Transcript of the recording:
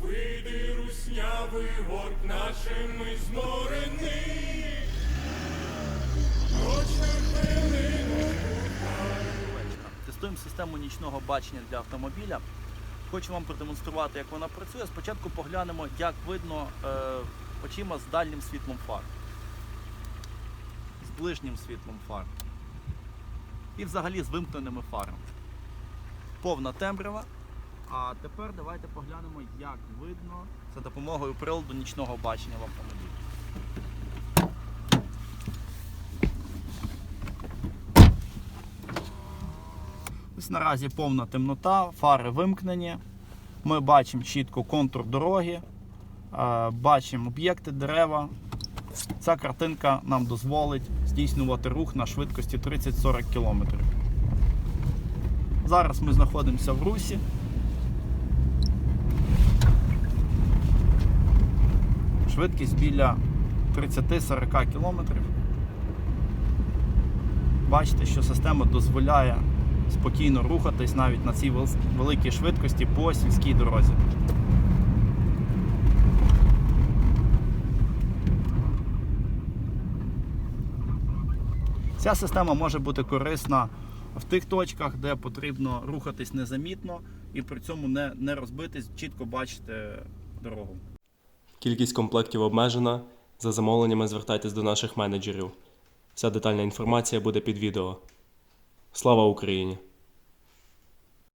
Вийди, руснявий год нашими зморений. Тестуємо систему нічного бачення для автомобіля. Хочу вам продемонструвати, як вона працює. Спочатку поглянемо, як видно е, очима з дальнім світлом фар. З ближнім світлом фар. І взагалі з вимкненими фарами. Повна темрява. А тепер давайте поглянемо, як видно за допомогою приладу нічного бачення в автомобілі. Ось наразі повна темнота, фари вимкнені. Ми бачимо чітко контур дороги, е, бачимо об'єкти, дерева. Ця картинка нам дозволить здійснювати рух на швидкості 30-40 км. Зараз ми знаходимося в русі. Швидкість біля 30-40 км. Бачите, що система дозволяє спокійно рухатись навіть на цій великій швидкості по сільській дорозі. Ця система може бути корисна в тих точках, де потрібно рухатись незамітно і при цьому не, не розбитись, чітко бачити дорогу. Кількість комплектів обмежена. За замовленнями звертайтесь до наших менеджерів. Вся детальна інформація буде під відео. Слава Україні!